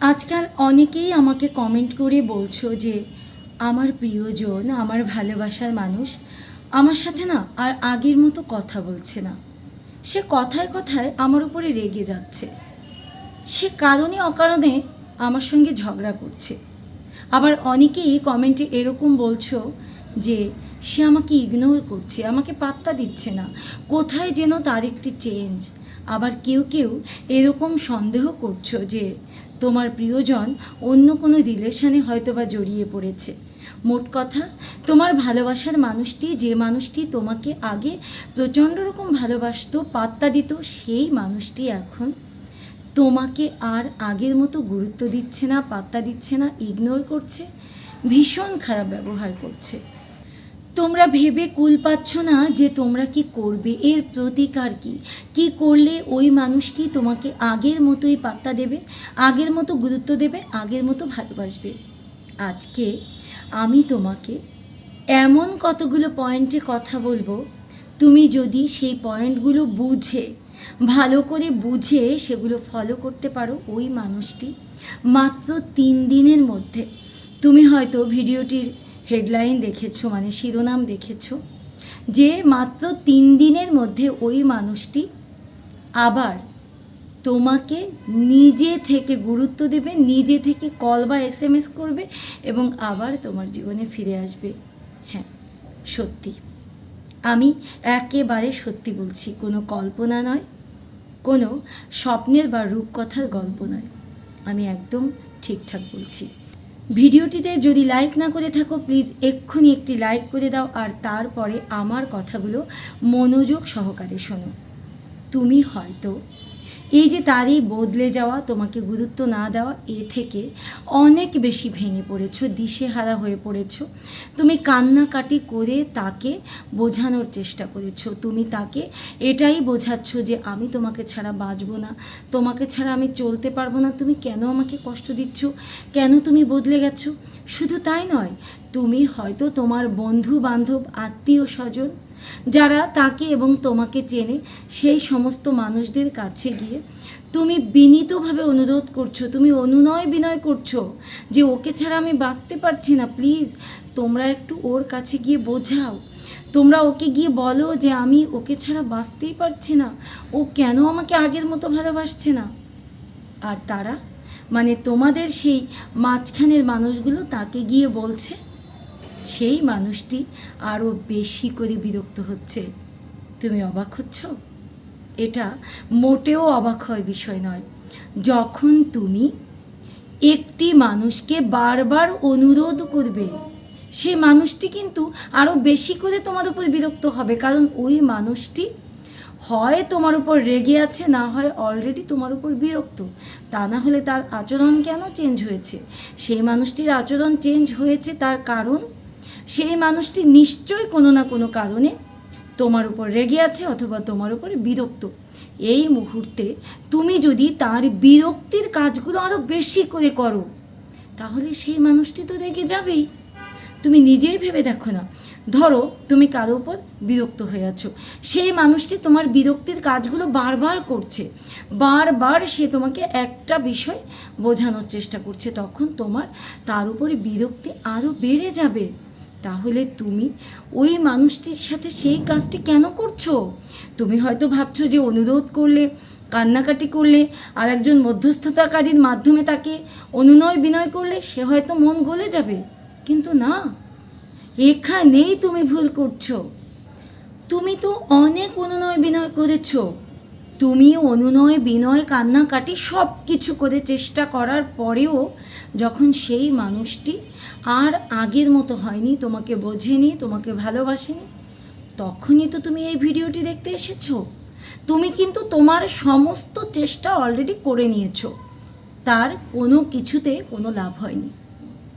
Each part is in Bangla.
আজকাল অনেকেই আমাকে কমেন্ট করে বলছো যে, আমার প্রিয়জন, আমার ভালোবাসার মানুষ, আমার সাথে না আর আগের মতো কথা বলছে না। সে কথায় কথায় আমার উপরে রেগে যাচ্ছে। সে কারণে অকারণে আমার সঙ্গে ঝগড়া করছে। আবার অনেকেই কমেন্টে এরকম বলছো যে, সে আমাকে ইগনোর করছে, আমাকে পাত্তা দিচ্ছে না। কোথায় যেন তার একটি চেঞ্জ আবার কেউ কেউ এরকম সন্দেহ করছ যে তোমার প্রিয়জন অন্য কোনো রিলেশনে হয়তো বা জড়িয়ে পড়েছে। মোট কথা, তোমার ভালোবাসার মানুষটি যে মানুষটি তোমাকে আগে প্রচণ্ড রকম ভালোবাসতো, পাত্তা দিত, সেই মানুষটি এখন তোমাকে আর আগের মতো গুরুত্ব দিচ্ছে না, পাত্তা দিচ্ছে না ইগনোর করছে, ভীষণ খারাপ ব্যবহার করছে। তোমরা ভেবে কুল পাচ্ছ না যে তোমরা কি করবে? এর প্রতিকার কি? কি করলে ওই মানুষটি তোমাকে আগের মতোই পাত্তা দেবে, আগের মতো গুরুত্ব দেবে, আগের মতো ভালোবাসবে? আজকে আমি তোমাকে এমন কতগুলো পয়েন্টে কথা বলব, তুমি যদি সেই পয়েন্টগুলো বুঝে, ভালো করে বুঝে সেগুলো ফলো করতে পারো ওই মানুষটি মাত্র তিন দিনের মধ্যে। তুমি হয়তো ভিডিওটির হেডলাইন দেখেছ মানে শিরোনাম দেখেছ, যে মাত্র তিন দিনের মধ্যে ওই মানুষটি আবার তোমাকে নিজে থেকে গুরুত্ব দেবে, নিজে থেকে কল বা এস এম এস করবে এবং আবার তোমার জীবনে ফিরে আসবে। হ্যাঁ সত্যি। আমি একেবারে সত্যি বলছি, কোনো কল্পনা নয়, কোনো স্বপ্নের বা রূপকথার গল্প নয়। আমি একদম ঠিকঠাক বলছি। ভিডিওটিতে যদি লাইক না করে থাকো প্লিজ এক্ষুনি একটি লাইক করে দাও আর তারপরে আমার কথাগুলো মনোযোগ সহকারে শোনো। তুমি হয়তো এই যে তারই বদলে যাওয়া, তোমাকে গুরুত্ব না দেওয়া, এ থেকে অনেক বেশি ভেঙে পড়েছো, দিশেহারা হয়ে পড়েছো। তুমি কান্নাকাটি করে তাকে বোঝানোর চেষ্টা করেছ। তুমি তাকে এটাই বোঝাচ্ছ যে আমি তোমাকে ছাড়া বাঁচবো না, তোমাকে ছাড়া আমি চলতে পারব না। তুমি কেন আমাকে কষ্ট দিচ্ছ? কেন তুমি বদলে গেছো? শুধু তাই নয়, তুমি হয়তো তোমার বন্ধু বান্ধব আত্মীয় স্বজন যারা তাকে এবং তোমাকে চেনে, সেই সমস্ত মানুষদের কাছে গিয়ে তুমি বিনীতভাবে অনুরোধ করছ, তুমি অনুনয় বিনয় করছ যে ওকে ছাড়া আমি বাঁচতে পারছি না প্লিজ তোমরা একটু ওর কাছে গিয়ে বোঝাও। তোমরা ওকে গিয়ে বলো যে আমি ওকে ছাড়া বাঁচতেই পারছি না, ও কেন আমাকে আগের মতো ভালোবাসছে না? আর তারা মানে তোমাদের সেই মাঝখানের মানুষগুলো তাকে গিয়ে বলছে সেই মানুষটি আরও বেশি করে বিরক্ত হচ্ছে। তুমি অবাক হচ্ছ? এটা মোটেও অবাক হয় বিষয় নয়। যখন তুমি একটি মানুষকে বারবার অনুরোধ করবে, সেই মানুষটি কিন্তু আরও বেশি করে তোমার উপর বিরক্ত হবে, কারণ ওই মানুষটি হয় তোমার উপর রেগে আছে, না হয় অলরেডি তোমার উপর বিরক্ত। তা না হলে তার আচরণ কেন চেঞ্জ হয়েছে? সেই মানুষটির আচরণ চেঞ্জ হয়েছে তার কারণ সেই মানুষটি নিশ্চয়ই কোনো না কোনো কারণে তোমার উপর রেগে আছে অথবা তোমার উপরে বিরক্ত। এই মুহূর্তে তুমি যদি তার বিরক্তির কাজগুলো আরও বেশি করে করো, তাহলে সেই মানুষটি তো রেগে যাবেই। তুমি নিজেই ভেবে দেখো না। ধরো তুমি কারও উপর বিরক্ত হয়ে আছো। সেই মানুষটি তোমার বিরক্তির কাজগুলো বারবার করছে। বারবার সে তোমাকে একটা বিষয় বোঝানোর চেষ্টা করছে, তখন তোমার তার উপরে বিরক্তি আরও বেড়ে যাবে। তাহলে তুমি ওই মানুষটির সাথে সেই কাজটি কেন করছ? তুমি হয়তো ভাবছ যে অনুরোধ করলে, কান্নাকাটি করলে, আর একজন মধ্যস্থতাকারীর মাধ্যমে তাকে অনুনয় বিনয় করলে সে হয়তো মন গলে যাবে। কিন্তু না, এখানেই তুমি ভুল করছ। তুমি তো অনেক অনুনয় বিনয় করেছ। তুমি, অনুনয়, বিনয়, কান্নাকাটি সব কিছু করে চেষ্টা করার পরেও যখন সেই মানুষটি আর আগের মতো হয়নি, তোমাকে বোঝেনি, তোমাকে ভালোবাসেনি, তখনই তো তুমি এই ভিডিওটি দেখতে এসেছ। তুমি কিন্তু তোমার সমস্ত চেষ্টা অলরেডি করে নিয়েছো। তার কোনো কিছুতে কোনো লাভ হয়নি।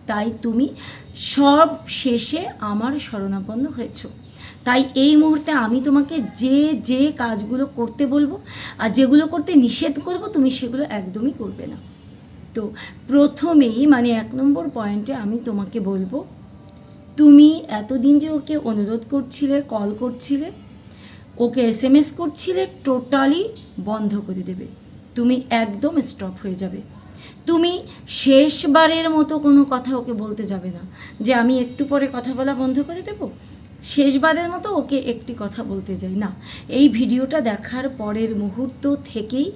তাই তুমি সব শেষে আমার শরণাপন্ন হয়েছো। তাই এই মুহূর্তে আমি তোমাকে যে যে কাজগুলো করতে বলব আর যেগুলো করতে নিষেধ করব, তুমি সেগুলো একদমই করবে না। তো প্রথমেই মানে এক নম্বর পয়েন্টে আমি তোমাকে বলব, তুমি এতদিন যে ওকে অনুরোধ করছিলে, কল করছিলে, ওকে এস এম এস করছিলে, টোটালি বন্ধ করে দেবে। তুমি একদম স্টপ হয়ে যাবে। তুমি শেষবারের মতো কোনো কথা ওকে বলতে যাবে না যে, আমি একটু পরে কথা বলা বন্ধ করে দেবো? শেষবারের মতো ওকে একটি কথা বলতে যাই। না, এই ভিডিওটা দেখার পরের মুহূর্ত থেকেই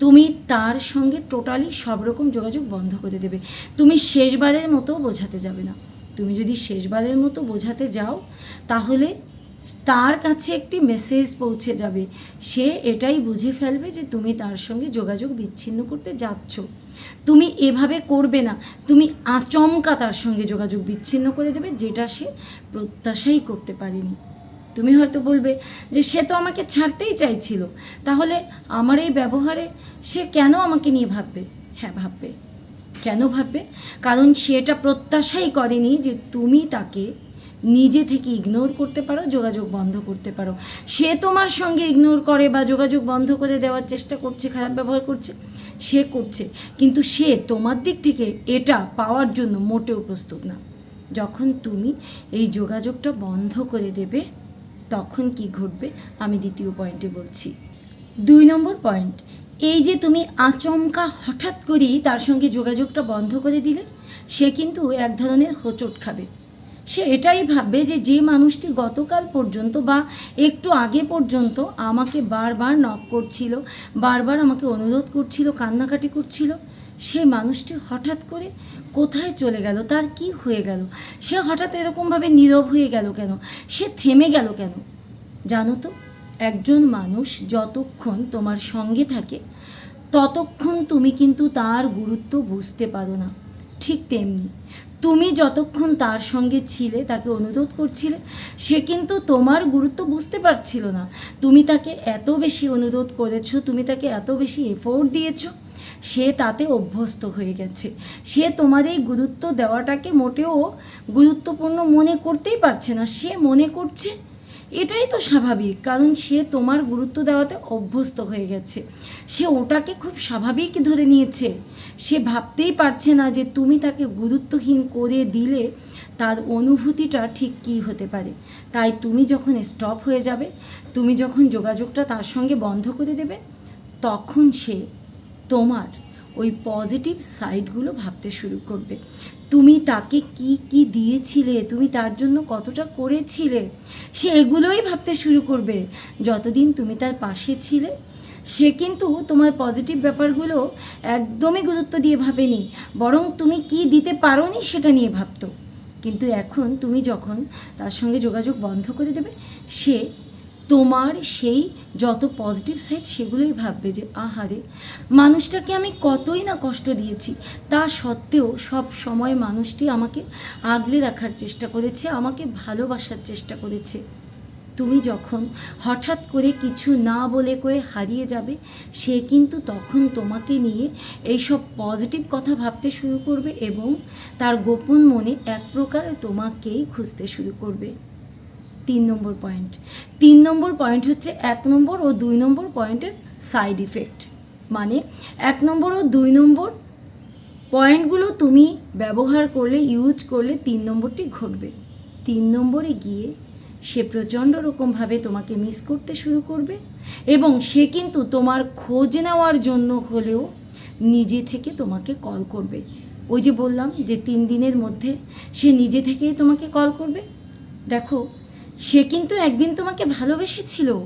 তুমি তার সঙ্গে টোটালি সব রকম যোগাযোগ বন্ধ করে দেবে। তুমি শেষবারের মতো বোঝাতে যাবে না। তুমি যদি শেষবারের মতো বোঝাতে যাও, তাহলে তার কাছে একটি মেসেজ পৌঁছে যাবে। সে এটাই বুঝে ফেলবে যে তুমি তার সঙ্গে যোগাযোগ বিচ্ছিন্ন করতে যাচ্ছ। তুমি এভাবে করবে না। তুমি আচমকা তার সঙ্গে যোগাযোগ বিচ্ছিন্ন করে দেবে, যেটা সে প্রত্যাশাই করতে পারেনি। তুমি হয়তো বলবে যে, সে তো আমাকে ছাড়তেই চাইছিল। তাহলে আমার এই ব্যবহারে সে কেন আমাকে নিয়ে ভাববে? হ্যাঁ ভাববে। কেন ভাববে? কারণ সে এটা প্রত্যাশাই করেনি যে তুমি তাকে নিজে থেকে ইগনোর করতে পারো, যোগাযোগ বন্ধ করতে পারো। সে তোমার সঙ্গে ইগনোর করে বা যোগাযোগ বন্ধ করে দেওয়ার চেষ্টা করছে, খারাপ ব্যবহার করছে। সে করছে। কিন্তু সে তোমার দিক থেকে এটা পাওয়ার জন্য মোটেও প্রস্তুত না। যখন তুমি এই যোগাযোগটা বন্ধ করে দেবে, তখন কি ঘটবে? আমি দ্বিতীয় পয়েন্টে বলছি। দুই নম্বর পয়েন্ট এই যে তুমি আচমকা হঠাৎ করেই তার সঙ্গে যোগাযোগটা বন্ধ করে দিলে, সে কিন্তু এক ধরনের হোঁচট খাবে। সে এটাই ভাববে যে যে মানুষটি গতকাল পর্যন্ত বা একটু আগে পর্যন্ত আমাকে বারবার নক করছিল, বারবার আমাকে অনুরোধ করছিল, কান্নাকাটি করছিল সেই মানুষটি হঠাৎ করে কোথায় চলে গেল? তার কি হয়ে গেল? সে হঠাৎ এরকমভাবে নীরব হয়ে গেল কেন? সে থেমে গেল কেন? জানো তো, একজন মানুষ যতক্ষণ তোমার সঙ্গে থাকে, ততক্ষণ তুমি কিন্তু তার গুরুত্ব বুঝতে পারো না। ঠিক তেমনি তুমি যতক্ষণ তার সঙ্গে ছিলে, তাকে অনুরোধ করছিলে, সে কিন্তু তোমার গুরুত্ব বুঝতে পারছিল না। তুমি তাকে এত বেশি অনুরোধ করেছ, তুমি তাকে এত বেশি এফোর্ট দিয়েছ, সে তাতে অভ্যস্ত হয়ে গেছে। সে তোমার এই গুরুত্ব দেওয়াটাকে মোটেও গুরুত্বপূর্ণ মনে করতেই পারছে না। সে মনে করছে এটাই তো স্বাভাবিক, কারণ সে তোমার গুরুত্ব দেওয়াতে অভ্যস্ত হয়ে গেছে। সে ওটাকে খুব স্বাভাবিক ধরে নিয়েছে। সে ভাবতেই পারছে না যে তুমি তাকে গুরুত্বহীন করে দিলে তার অনুভূতিটা ঠিক কী হতে পারে। তাই তুমি যখন স্টপ হয়ে যাবে, তুমি যখন যোগাযোগটা তার সঙ্গে বন্ধ করে দেবে, তখন সে তোমার ওই পজিটিভ সাইডগুলো ভাবতে শুরু করবে। তুমি তাকে কি কি দিয়েছিলে? তুমি তার জন্য কতটা করেছিলে? সে এগুলোই ভাবতে শুরু করবে। যতদিন তুমি তার পাশে ছিলে, সে কিন্তু তোমার পজিটিভ ব্যাপারগুলো একদমই গুরুত্ব দিয়ে ভাবেনি। বরং তুমি কি দিতে পারোনি সেটা নিয়ে ভাবতো। কিন্তু এখন তুমি যখন তার সঙ্গে যোগাযোগ বন্ধ করে দেবে, সে তোমার সেই যত পজিটিভ সাইড সেগুলোই ভাববে যে, আহারে, মানুষটাকে আমি কতই না কষ্ট দিয়েছি। তা সত্ত্বেও সব সময় মানুষটি আমাকে আগলে রাখার চেষ্টা করেছে, আমাকে ভালোবাসার চেষ্টা করেছে। তুমি যখন হঠাৎ করে কিছু না বলে কয়ে হারিয়ে যাবে, সে কিন্তু তখন তোমাকে নিয়ে এইসব পজিটিভ কথা ভাবতে শুরু করবে এবং তার গোপন মনে এক প্রকার তোমাকেই খুঁজতে শুরু করবে। তিন নম্বর পয়েন্ট তিন নম্বর পয়েন্ট হচ্ছে এক নম্বর ও দুই নম্বর পয়েন্টের সাইড ইফেক্ট মানে এক নম্বর ও দুই নম্বর পয়েন্টগুলো তুমি ব্যবহার করলে ইউজ করলে তিন নম্বরটি ঘটবে। তিন নম্বরে গিয়ে সে প্রচণ্ড রকমভাবে তোমাকে মিস করতে শুরু করবে এবং সে কিন্তু তোমার খোঁজ নেওয়ার জন্য হলেও নিজে থেকে তোমাকে কল করবে। ওই যে বললাম যে তিন দিনের মধ্যে সে নিজে থেকেই তোমাকে কল করবে। দেখো সে কিন্তু একদিন তোমাকে ভালোবেসেছিল।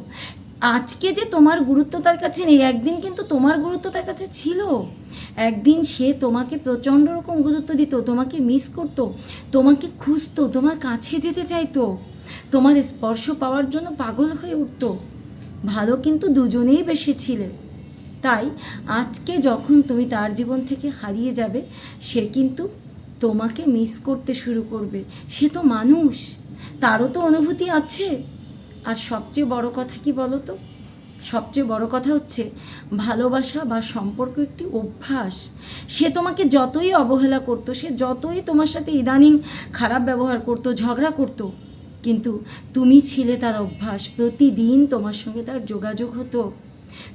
আজকে যে তোমার গুরুত্ব তার কাছে নেই, একদিন কিন্তু তোমার গুরুত্ব তার কাছে ছিল। একদিন সে তোমাকে প্রচণ্ড রকম গুরুত্ব দিত, তোমাকে মিস করতো, তোমাকে খুঁজতো, তোমার কাছে যেতে চাইতো। তোমার স্পর্শ পাওয়ার জন্য পাগল হয়ে উঠতো। ভালো কিন্তু দুজনেই বেশি বেসেছিলে। তাই আজকে যখন তুমি তার জীবন থেকে হারিয়ে যাবে, সে কিন্তু তোমাকে মিস করতে শুরু করবে। সে তো মানুষ। তারও তো অনুভূতি আছে। আর সবচেয়ে বড় কথা কি বলো তো সবচেয়ে বড় কথা হচ্ছে, ভালোবাসা বা সম্পর্ক একটি অভ্যাস। সে তোমাকে যতই অবহেলা করতো, সে যতই তোমার সাথে ইদানিং খারাপ ব্যবহার করতো, ঝগড়া করতো, কিন্তু তুমি ছিলে তার অভ্যাস। প্রতিদিন তোমার সঙ্গে তার যোগাযোগ হতো।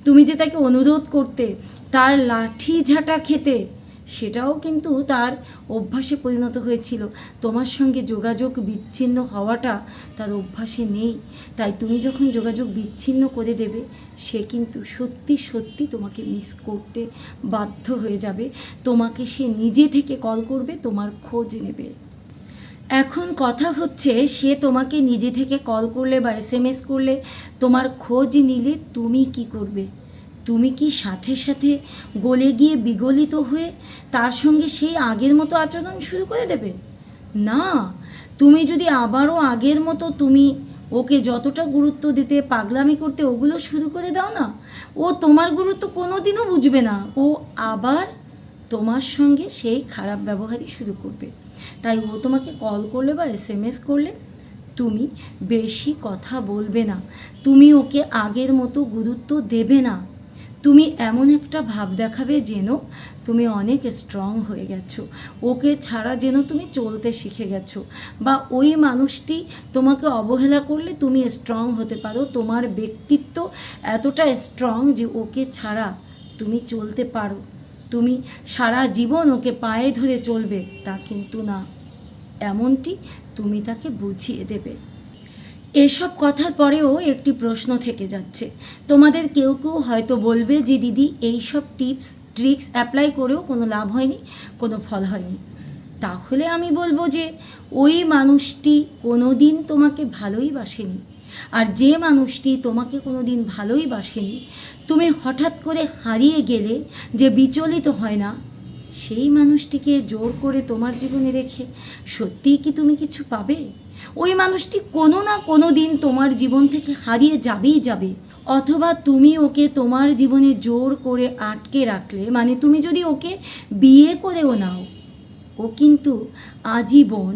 তুমি যে তাকে অনুরোধ করতে, তার লাঠি ঝাঁটা খেতে সেটাও কিন্তু তার অভ্যাসে পরিণত হয়েছিল। তোমার সঙ্গে যোগাযোগ বিচ্ছিন্ন হওয়াটা তার অভ্যাসে নেই। তাই তুমি যখন যোগাযোগ বিচ্ছিন্ন করে দেবে, সে কিন্তু সত্যি সত্যি তোমাকে মিস করতে বাধ্য হয়ে যাবে। তোমাকে সে নিজে থেকে কল করবে, তোমার খোঁজ নেবে। এখন কথা হচ্ছে, সে তোমাকে নিজে থেকে কল করলে বা এস করলে তোমার খোঁজ নিলে তুমি কি করবে? তুমি কি সাথে সাথে গলে গিয়ে বিগলিত হয়ে তার সঙ্গে সেই আগের মতো আচরণ শুরু করে দেবে? না, তুমি যদি আবারও আগের মতো তুমি ওকে যতটা গুরুত্ব দিতে পাগলামি করতে ওগুলো শুরু করে দাও না, ও তোমার গুরুত্ব কোনো দিনও বুঝবে না। ও আবার তোমার সঙ্গে সেই খারাপ ব্যবহারই শুরু করবে। তাই ও তোমাকে কল করলে বা এস এম এস করলে তুমি বেশি কথা বলবে না। তুমি ওকে আগের মতো গুরুত্ব দেবে না। তুমি এমন একটা ভাব দেখাবে যেন তুমি অনেক স্ট্রং হয়ে গেছো। ওকে ছাড়া যেন তুমি চলতে শিখে গেছো। বা ওই মানুষটি তোমাকে অবহেলা করলে তুমি স্ট্রং হতে পারো। তোমার ব্যক্তিত্ব এতটা স্ট্রং যে ওকে ছাড়া তুমি চলতে পারো। তুমি সারা জীবন ওকে পায়ে ধরে চলবে, তা কিন্তু না। এমনটি তুমি তাকে বুঝিয়ে দেবে। এসব কথার পরেও একটি প্রশ্ন থেকে যাচ্ছে। তোমাদের কেউ কেউ হয়তো বলবে যে, দিদি, এইসব টিপস, ট্রিক্স অ্যাপ্লাই করেও কোনো লাভ হয়নি, কোনো ফল হয়নি। তাহলে আমি বলব যে, ওই মানুষটি কোনো দিন তোমাকে ভালোই বাসেনি। আর যে মানুষটি তোমাকে কোনো দিন ভালোই বাসেনি, তুমি হঠাৎ করে হারিয়ে গেলে যে বিচলিত হয় না, সেই মানুষটিকে জোর করে তোমার জীবনে রেখে সত্যিই কি তুমি কিছু পাবে? ওই মানুষটি কোনো না কোনো দিন তোমার জীবন থেকে হারিয়ে যাবেই যাবে। অথবা তুমি ওকে তোমার জীবনে জোর করে আটকে রাখলে মানে তুমি যদি ওকে বিয়ে করেও নাও, ও কিন্তু আজীবন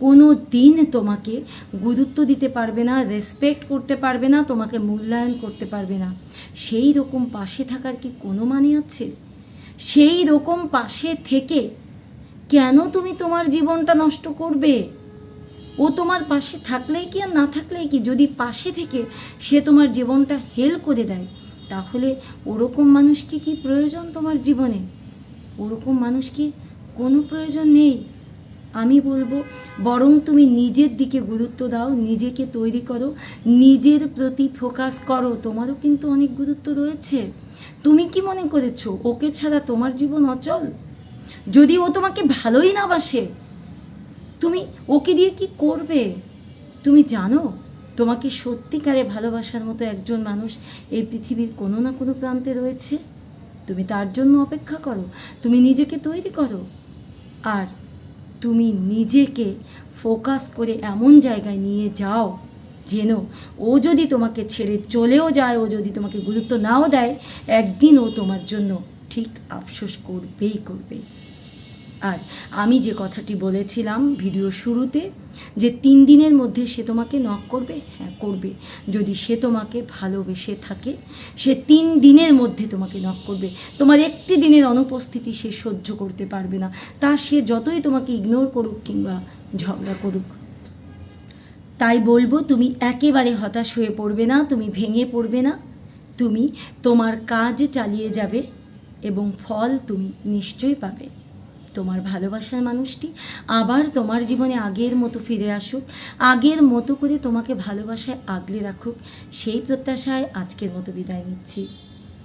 কোনো দিন তোমাকে গুরুত্ব দিতে পারবে না রেসপেক্ট করতে পারবে না, তোমাকে মূল্যায়ন করতে পারবে না। সেই রকম পাশে থাকার কি কোনো মানে আছে? সেই রকম পাশে থেকে কেন তুমি তোমার জীবনটা নষ্ট করবে? ও তোমার পাশে থাকলেই কি আর না থাকলেই কি? যদি পাশে থেকে সে তোমার জীবনটা হেল করে দেয়, তাহলে ওরকম মানুষকে কি প্রয়োজন তোমার জীবনে? ওরকম মানুষ কি কোনো প্রয়োজন নেই। আমি বলব, বরং তুমি নিজের দিকে গুরুত্ব দাও, নিজেকে তৈরি করো, নিজের প্রতি ফোকাস করো। তোমারও কিন্তু অনেক গুরুত্ব রয়েছে। তুমি কি মনে করেছ, ওকে ছাড়া তোমার জীবন অচল? যদি ও তোমাকে ভালোই না বাসে তুমি ওকে দিয়ে কি করবে? তুমি জানো, তোমাকে সত্যিকারে ভালোবাসার মতো একজন মানুষ এই পৃথিবীর কোনো না কোনো প্রান্তে রয়েছে। তুমি তার জন্য অপেক্ষা করো, তুমি নিজেকে তৈরি করো। আর তুমি নিজেকে ফোকাস করে এমন জায়গায় নিয়ে যাও, যেন ও যদি তোমাকে ছেড়ে চলেও যায়, ও যদি তোমাকে গুরুত্ব নাও দেয়, একদিন ও তোমার জন্য ঠিক আফসোস করবেই করবে। আর আমি যে কথাটি বলেছিলাম ভিডিও শুরুতে, যে তিন দিনের মধ্যে সে তোমাকে নক করবে? হ্যাঁ করবে। যদি সে তোমাকে ভালোবেসে থাকে, সে তিন দিনের মধ্যে তোমাকে নক করবে। তোমার একটি দিনের অনুপস্থিতি সে সহ্য করতে পারবে না। তা সে যতই তোমাকে ইগনোর করুক কিংবা ঝগড়া করুক, তাই বলব তুমি একেবারে হতাশ হয়ে পড়বে না, তুমি ভেঙে পড়বে না। তুমি তোমার কাজ চালিয়ে যাবে এবং ফল তুমি নিশ্চয়ই পাবে। তোমার ভালোবাসার মানুষটি আবার তোমার জীবনে আগের মতো ফিরে আসুক, আগের মতো করে তোমাকে ভালোবাসায় আগলে রাখুক, সেই প্রত্যাশায় আজকের মতো বিদায় নিচ্ছি।